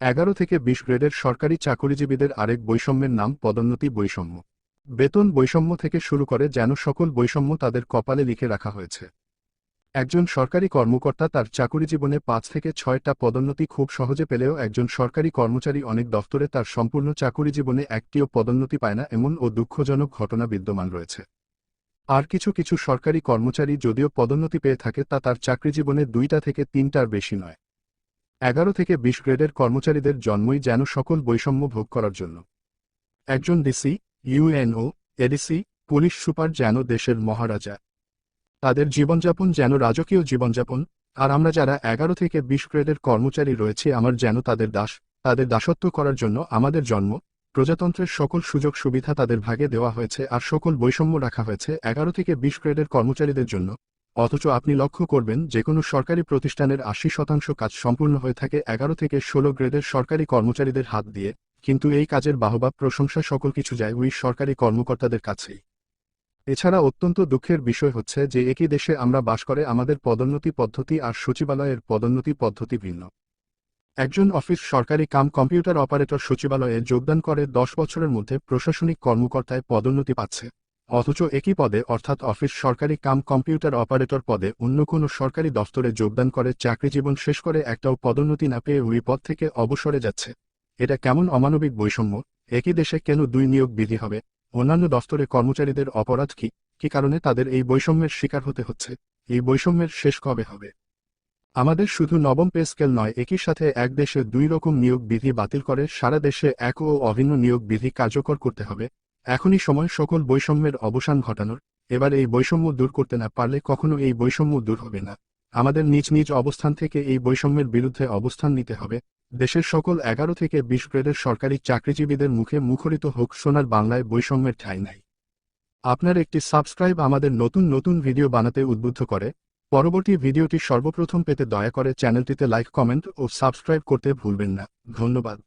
এগারো থেকে বিশ গ্রেডের সরকারি চাকরিজীবীদের আরেক বৈষম্যের নাম পদোন্নতি বৈষম্য। বেতন বৈষম্য থেকে শুরু করে যেন সকল বৈষম্য তাদের কপালে লিখে রাখা হয়েছে। একজন সরকারি কর্মকর্তা তার চাকুরি জীবনে পাঁচ থেকে ছয়টা পদোন্নতি খুব সহজে পেলেও একজন সরকারি কর্মচারী অনেক দফতরে তার সম্পূর্ণ চাকুরি জীবনে একটিও পদোন্নতি পায় না এমন ও দুঃখজনক ঘটনা বিদ্যমান রয়েছে। আর কিছু কিছু সরকারি কর্মচারী যদিও পদোন্নতি পেয়ে থাকে তা তার চাকরি জীবনে দুইটা থেকে তিনটার বেশি নয়। এগারো থেকে বিশ গ্রেডের কর্মচারীদের জন্মই যেন সকল বৈষম্য ভোগ করার জন্য। একজন DC UNO ADC, police super যেন দেশের মহারাজা। তাদের জীবনযাপন যেন রাজকীয় জীবনযাপন, আর আমরা যারা এগারো থেকে বিশ গ্রেডের কর্মচারী রয়েছে আমার যেন তাদের দাস, তাদের দাসত্ব করার জন্য আমাদের জন্ম, প্রজাতন্ত্রের সকল সুযোগ সুবিধা তাদের ভাগে দেওয়া হয়েছে আর সকল বৈষম্য রাখা হয়েছে এগারো থেকে বিশ গ্রেডের কর্মচারীদের জন্য। অথচ আপনি লক্ষ্য করবেন যে কোনো সরকারি প্রতিষ্ঠানের আশি শতাংশ কাজ সম্পূর্ণ হয়ে থাকে এগারো থেকে ষোলো গ্রেডের সরকারি কর্মচারীদের হাত দিয়ে, কিন্তু এই কাজের বাহবা, প্রশংসা সকল কিছু যায় ওই সরকারি কর্মকর্তাদের কাছেই। এছাড়া অত্যন্ত দুঃখের বিষয় হচ্ছে যে একই দেশে আমরা বাস করে আমাদের পদোন্নতি পদ্ধতি আর সচিবালয়ের পদোন্নতি পদ্ধতি ভিন্ন। একজন অফিস সরকারি কাম কম্পিউটার অপারেটর সচিবালয়ে যোগদান করে দশ বছরের মধ্যে প্রশাসনিক কর্মকর্তায় পদোন্নতি পাচ্ছে। অথচ একই পদে, অর্থাৎ অফিস সরকারি কাম কম্পিউটার অপারেটর পদে অন্য কোনো সরকারি দফতরে যোগদান করে চাকরি জীবন শেষ করে একটাও পদোন্নতি না পেয়ে ওই পদ থেকে অবসরে যাচ্ছে। এটা কেমন অমানবিক বৈষম্য? একই দেশে কেন দুই নিয়োগ বিধি হবে? অন্যান্য দফতরে কর্মচারীদের অপরাধ কি? কি কারণে তাদের এই বৈষম্যের শিকার হতে হচ্ছে? এই বৈষম্যের শেষ কবে হবে? আমাদের শুধু নবম পে স্কেল নয়, একই সাথে এক দেশে দুই রকম নিয়োগ বিধি বাতিল করে সারা দেশে এক ও অভিন্ন নিয়োগ বিধি কার্যকর করতে হবে। এখনই সময় সকল বৈষম্যের অবসান ঘটানোর। এবার এই বৈষম্য দূর করতে না পারলে কখনো এই বৈষম্য দূর হবে না। আমাদের নিজ নিজ অবস্থান থেকে এই বৈষম্যের বিরুদ্ধে অবস্থান নিতে হবে। দেশের সকল এগারো থেকে বিশ গ্রেডের সরকারি চাকরিজীবীদের মুখে মুখরিত হোক সোনার বাংলায় বৈষম্যের ঠাঁই নাই। আপনার একটি সাবস্ক্রাইব আমাদের নতুন নতুন ভিডিও বানাতে উদ্বুদ্ধ করে। পরবর্তী ভিডিওটি সর্বপ্রথম পেতে দয়া করে চ্যানেলটিতে লাইক, কমেন্ট ও সাবস্ক্রাইব করতে ভুলবেন না। ধন্যবাদ।